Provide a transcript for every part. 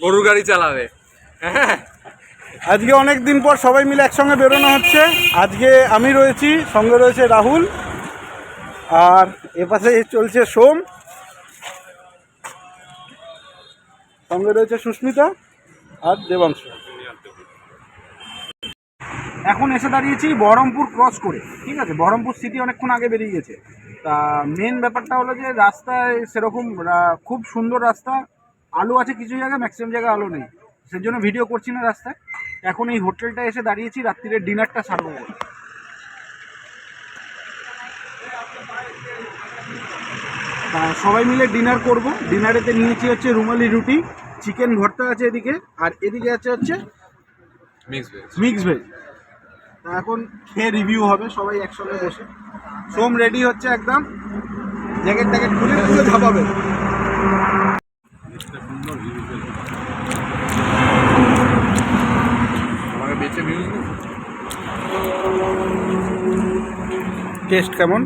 গরুর গাড়ি চালাবে। হ্যাঁ। আজকে অনেক দিন পর সবাই মিলে একসঙ্গে বেরোনো হচ্ছে। আজকে আমি রয়েছি, সঙ্গে রয়েছে রাহুল। আর এপাশে চলছে সোম। সঙ্গে রয়েছে সুস্মিতা আর দেবাংশ। এখন এসে দাঁড়িয়েছি বহরমপুর ক্রস করে। ঠিক আছে? বহরমপুর সিটি অনেকক্ষণ আগে বেরিয়ে গেছে। তা মেন ব্যাপারটা হলো যে রাস্তায় সেরকম খুব সুন্দর রাস্তা। আলো আছে কিছু জায়গায় ম্যাক্সিমাম জায়গায় আলো নেই। সেই জন্য ভিডিও করছি না রাস্তায়। এখন এই হোটেলটা এসে দাঁড়িয়েছি রাত্রিরের ডিনারটা সারবো। সবাই মিলে ডিনার করব। ডিনারেতে নিয়েছি হচ্ছে রুমালি রুটি চিকেন ভর্তা আছে এদিকে আর এদিকে আছে হচ্ছে মিক্স ভেজ মিক্স ভেজ তা এখন খেয়ে রিভিউ হবে সবাই একসঙ্গে বসে। সোম রেডি হচ্ছে একদম। জ্যাকেট ট্যাকেট খুলে খুলে ঝাপাবে আমাকে বেঁচে মিউজ টেস্ট কেমন?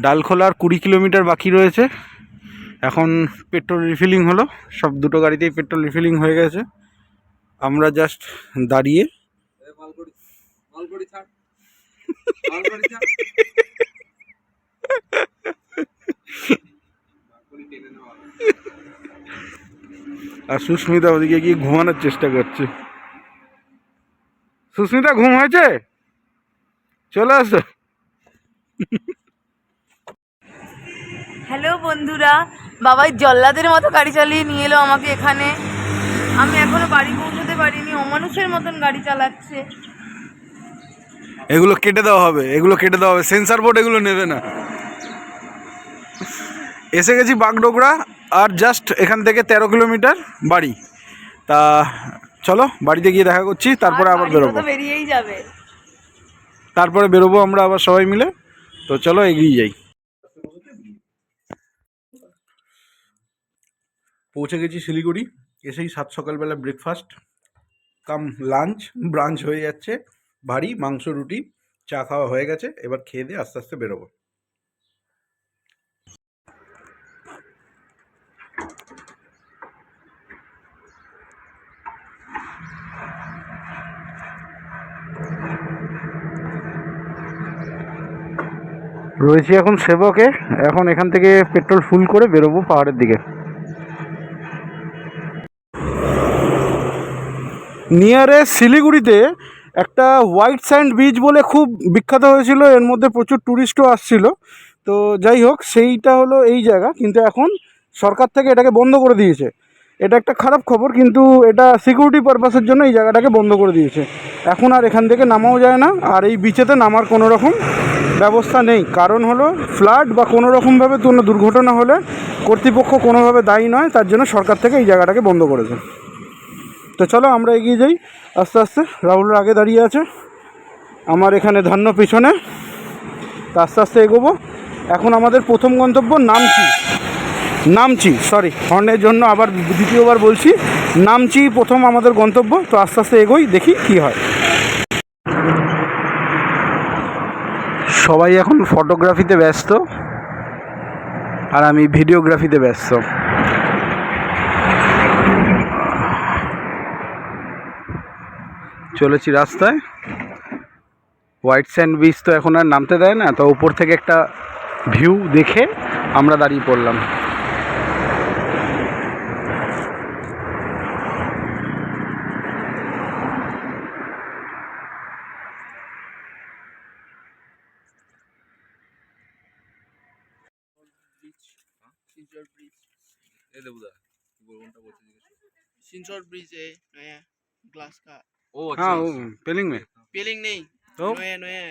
ডালখোলার কুড়ি কিলোমিটার বাকি রয়েছে। এখন পেট্রোল রিফিলিং হলো। সব দুটো গাড়িতেই পেট্রোল রিফিলিং হয়ে গেছে। আমরা জাস্ট দাঁড়িয়ে। আর সুস্মিতা ওদিকে গিয়ে ঘুমানোর চেষ্টা করছে। সুস্মিতা ঘুম হয়েছে? চলে আসো। হ্যালো বন্ধুরা বাবাই জল্লাদের মতো গাড়ি চালিয়ে নিয়ে এলো আমাকে এখানে। আমি এখনও বাড়ি পৌঁছতে পারিনি অমানুষের মতন গাড়ি চালাচ্ছে। এগুলো কেটে দেওয়া হবে এগুলো কেটে দেওয়া হবে সেন্সার বোর্ড এগুলো নেবে না। এসে গেছি বাগডোগরা আর জাস্ট এখান থেকে তেরো কিলোমিটার বাড়ি। তা চলো বাড়িতে গিয়ে দেখা করছি তারপরে আবার বেরোবো। বেরিয়েই যাবে। তারপরে বেরোবো আমরা আবার সবাই মিলে। তো চলো এগিয়ে যাই। পৌঁছে গেছি শিলিগুড়ি এসেই সাত সকালবেলা ব্রেকফাস্ট কাম লাঞ্চ ব্রাঞ্চ হয়ে যাচ্ছে ভারী মাংস রুটি চা খাওয়া হয়ে গেছে এবার খেয়ে দিয়ে আস্তে আস্তে বেরোবো। রয়েছি এখন সেবকে। এখন এখান থেকে পেট্রোল ফুল করে বেরোবো পাহাড়ের দিকে। নিয়ারে শিলিগুড়িতে একটা হোয়াইট স্যান্ড বিচ বলে খুব বিখ্যাত হয়েছিল। এর মধ্যে প্রচুর ট্যুরিস্টও আসছিল। তো যাই হোক, সেইটা হলো এই জায়গা। কিন্তু এখন সরকার থেকে এটাকে বন্ধ করে দিয়েছে। এটা একটা খারাপ খবর, কিন্তু এটা সিকিউরিটি পারপাসের জন্য এই জায়গাটাকে বন্ধ করে দিয়েছে। এখন আর এখান থেকে নামাও যায় না। আর এই বিচেতে নামার কোনো রকম ব্যবস্থা নেই। কারণ হলো ফ্লাড বা কোনো রকমভাবে কোনো দুর্ঘটনা হলে কর্তৃপক্ষ কোনোভাবে দায়ী নয়, তার জন্য সরকার থেকে এই জায়গাটাকে বন্ধ করেছে তো চলো আমরা এগিয়ে যাই। আস্তে আস্তে রাহুলের আগে দাঁড়িয়ে আছে। আমার এখানে ধান্য পিছনে। তা আস্তে আস্তে এগোবো। এখন আমাদের প্রথম গন্তব্য নামচি। নামচি সরি হর্নের জন্য আবার দ্বিতীয়বার বলছি। নামচি প্রথম আমাদের গন্তব্য। তো আস্তে আস্তে এগোই, দেখি কি হয়। সবাই এখন ফটোগ্রাফিতে ব্যস্ত আর আমি ভিডিওগ্রাফিতে ব্যস্ত। চলেছি রাস্তায়। হোয়াইট স্যান্ড বিচ তো এখন আর নামতে দেয় না, তো উপর থেকে একটা ভিউ দেখে আমরা দাঁড়িয়ে পড়লাম। এই দেবু দা কি বলবো কোনটা বলতে জিজ্ঞেস করো। सिंचर ब्रिज है नया ग्लास का ও হ্যাঁ ও আচ্ছা পেলিং মে पेलिंग नहीं तो नया नया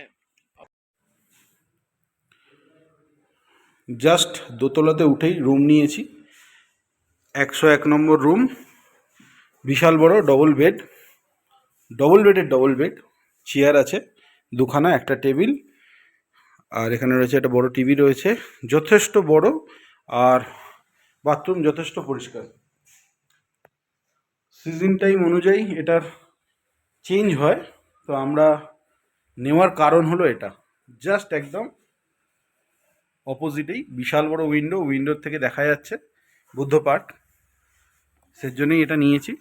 জাস্ট দোতলাতে উঠেই রুম নিয়েছি একশো এক নম্বর রুম বিশাল বড় ডবল বেড ডবল বেডের ডবল বেড চেয়ার আছে দুখানা একটা টেবিল আর এখানে রয়েছে একটা বড় টিভি রয়েছে যথেষ্ট বড় আর বাথরুম যথেষ্ট পরিষ্কার। সিজন টাইম অনুযায়ী এটার চেঞ্জ হয়, তো আমরা নেওয়ার কারণ হলো এটা। জাস্ট একদম অপোজিটেই, বিশাল বড় উইন্ডো, উইন্ডোর থেকে দেখা যাচ্ছে বুদ্ধ পার্ক সেই জন্যই এটা নিয়েছি।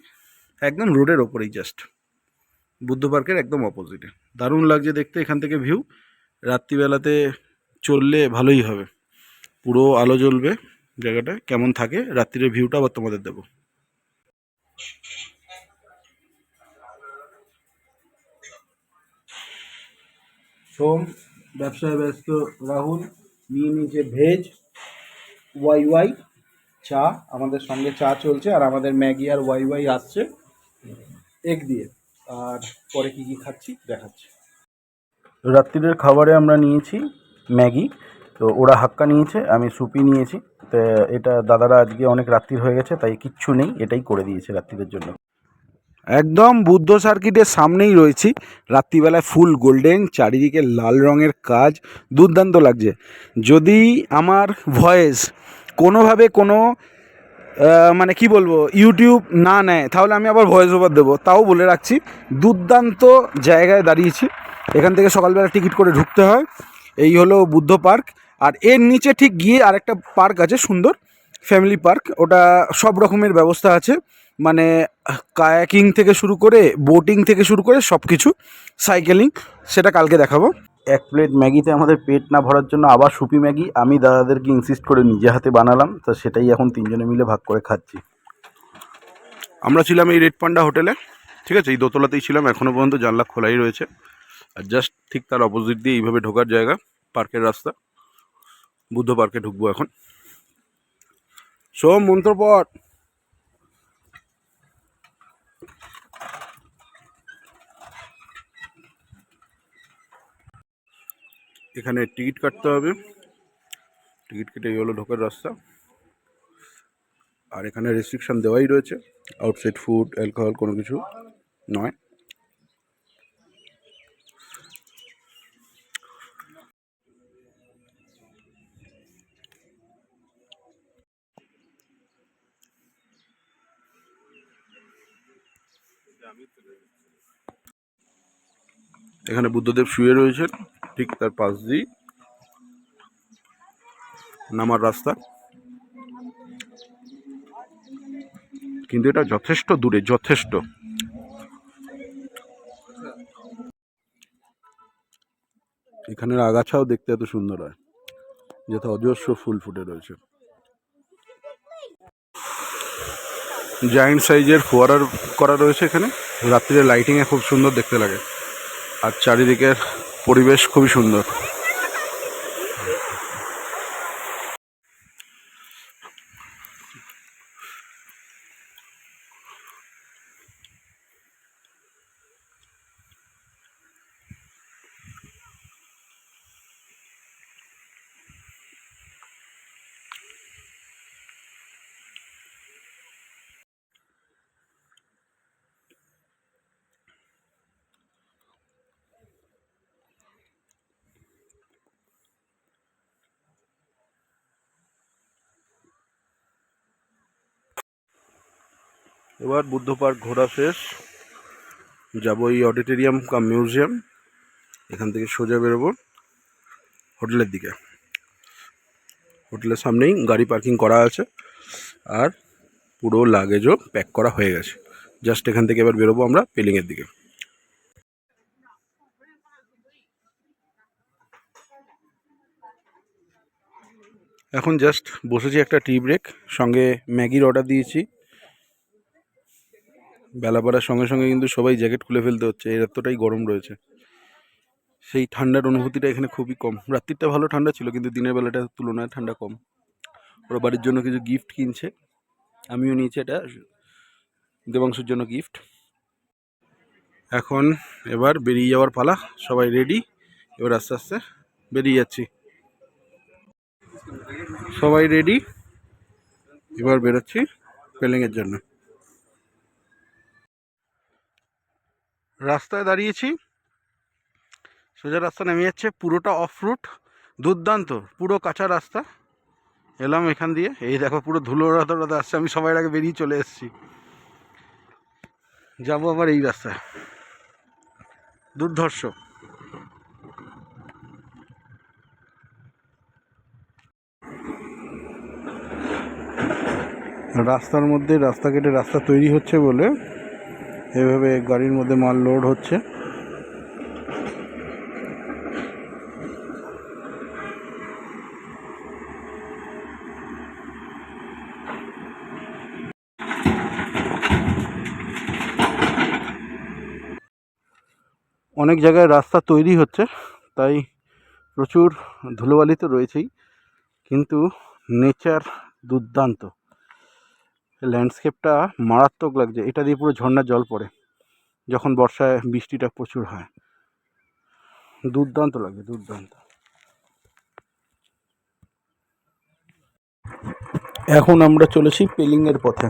একদম রোডের ওপরেই জাস্ট। বুদ্ধ পার্কের একদম অপোজিটে। দারুণ লাগছে দেখতে এখান থেকে ভিউ। রাত্রিবেলাতে চললে ভালোই হবে। পুরো আলো জ্বলবে। জায়গাটা কেমন থাকে রাত্রির ভিউটা আবার তোমাদের দেবো। সোম ব্যবসায় ব্যস্ত রাহুল নিয়ে নিয়েছে ভেজ ওয়াই ওয়াই চা আমাদের সঙ্গে চা চলছে আর আমাদের ম্যাগি আর ওয়াই ওয়াই আসছে এগ দিয়ে। আর পরে কি কি খাচ্ছি দেখাচ্ছি। রাত্রিরের খাবারে আমরা নিয়েছি ম্যাগি তো ওরা হাক্কা নিয়েছে আমি সুপি নিয়েছি। তো এটা দাদারা আজকে অনেক রাত্রির হয়ে গেছে, তাই কিচ্ছু নেই, এটাই করে দিয়েছে রাত্রিরের জন্য। একদম বুদ্ধ সার্কিটের সামনেই রয়েছি, রাত্রিবেলায় ফুল গোল্ডেন, চারিদিকে লাল রঙের কাজ, দুর্দান্ত লাগছে। যদি আমার ভয়েস কোনোভাবে কোনো মানে কি বলব, ইউটিউব না নেয়, তাহলে আমি আবার ভয়েস ওভার দেবো। তাও বলে রাখছি, দুর্দান্ত জায়গায় দাঁড়িয়েছি। এখান থেকে সকালবেলা টিকিট করে ঢুকতে হয়। এই হলো বুদ্ধ পার্ক। আর এর নিচে ঠিক গিয়ে আরেকটা পার্ক আছে সুন্দর ফ্যামিলি পার্ক। ওটা সব রকমের ব্যবস্থা আছে। মানে কায়াকিং থেকে শুরু করে বোটিং থেকে শুরু করে সব কিছু সাইকেলিং সেটা কালকে দেখাবো। এক প্লেট ম্যাগিতে আমাদের পেট না ভরার জন্য আবার সুপি ম্যাগি। আমি দাদাদেরকে ইনসিস্ট করে নিজে হাতে বানালাম তো সেটাই এখন তিনজনে মিলে ভাগ করে খাচ্ছি। আমরা ছিলাম এই রেড পান্ডা হোটেলে ঠিক আছে? এই দোতলাতেই ছিলাম এখনও পর্যন্ত জানলা খোলাই রয়েছে। আর জাস্ট ঠিক তার অপোজিট দিয়ে এইভাবে ঢোকার জায়গা পার্কের রাস্তা। বুদ্ধ পার্কে ঢুকবো এখন। সোম মন্ত্রপট এখানে টিকিট কাটতে হবে। টিকিট কেটে হলো ঢোকার রাস্তা। আর এখানে রেস্ট্রিকশন দেওয়াই রয়েছে। আউটসাইড ফুড অ্যালকোহল কোনো কিছু নয়। এখানে বুদ্ধদেব শুয়ে রয়েছেন, ঠিক তার পাশ দিয়ে নামার রাস্তা। কিন্তু এটা যথেষ্ট দূরে, যথেষ্ট। এখানের আগাছাও দেখতে এত সুন্দর হয় যাতে অজস্র ফুল ফুটে রয়েছে। জায়েন্ট সাইজের ফোয়ারার করা রয়েছে এখানে। রাত্রিরে লাইটিংয়ে খুব সুন্দর দেখতে লাগে। আর চারিদিকের পরিবেশ খুবই সুন্দর। এবার বুদ্ধ পার্ক ঘোরা শেষ। যাব এই অডিটোরিয়াম কাম মিউজিয়াম। এখান থেকে সোজা বেরোবো হোটেলের দিকে। হোটেলের সামনেই গাড়ি পার্কিং করা আছে আর পুরো লাগেজও প্যাক করা হয়ে গেছে। জাস্ট এখান থেকে এবার বেরোবো আমরা পেলিংয়ের দিকে। এখন জাস্ট বসেছি একটা টি ব্রেক। সঙ্গে ম্যাগির অর্ডার দিয়েছি। বেলা বাড়ার সঙ্গে সঙ্গে কিন্তু সবাই জ্যাকেট খুলে ফেলতে হচ্ছে। এর এতটাই গরম রয়েছে। সেই ঠান্ডার অনুভূতিটা এখানে খুবই কম। রাত্রিটা ভালো ঠান্ডা ছিল, কিন্তু দিনের বেলাটার তুলনায় ঠান্ডা কম। ওরা বাড়ির জন্য কিছু গিফট কিনছে। আমিও নিয়েছি এটা, দেবাংশুর জন্য গিফট এখন এবার বেরিয়ে যাওয়ার পালা। সবাই রেডি এবার আস্তে আস্তে বেরিয়ে যাচ্ছি। সবাই রেডি এবার বেরোচ্ছি পেলিংয়ের জন্য। রাস্তায় দাঁড়িয়েছি। সোজা রাস্তা নেমে যাচ্ছে, পুরোটা অফ রুট দুর্দান্ত, পুরো কাঁচা রাস্তা। এলাম এখান দিয়ে, এই দেখো পুরো ধুলো রাতা আসছে, আমি সবাই আগে বেরিয়ে চলে এসেছি। যাব আবার এই রাস্তায়। দুর্ধর্ষ। রাস্তার মধ্যে রাস্তা কেটে রাস্তা তৈরি হচ্ছে বলে এভাবে গাড়ির মধ্যে মাল লোড হচ্ছে। অনেক জায়গায় রাস্তা তৈরি হচ্ছে, তাই প্রচুর ধুলোবালি তো রয়েছেই, কিন্তু নেচার দুর্দান্ত। ল্যান্ডস্কেপটা মারাত্মক লাগছে। এটা দিয়ে পুরো ঝর্ণার জল পড়ে, যখন বর্ষায় বৃষ্টিটা প্রচুর হয়। দুর্দান্ত লাগে দুর্দান্ত। এখন আমরা চলেছি পেলিংয়ের পথে।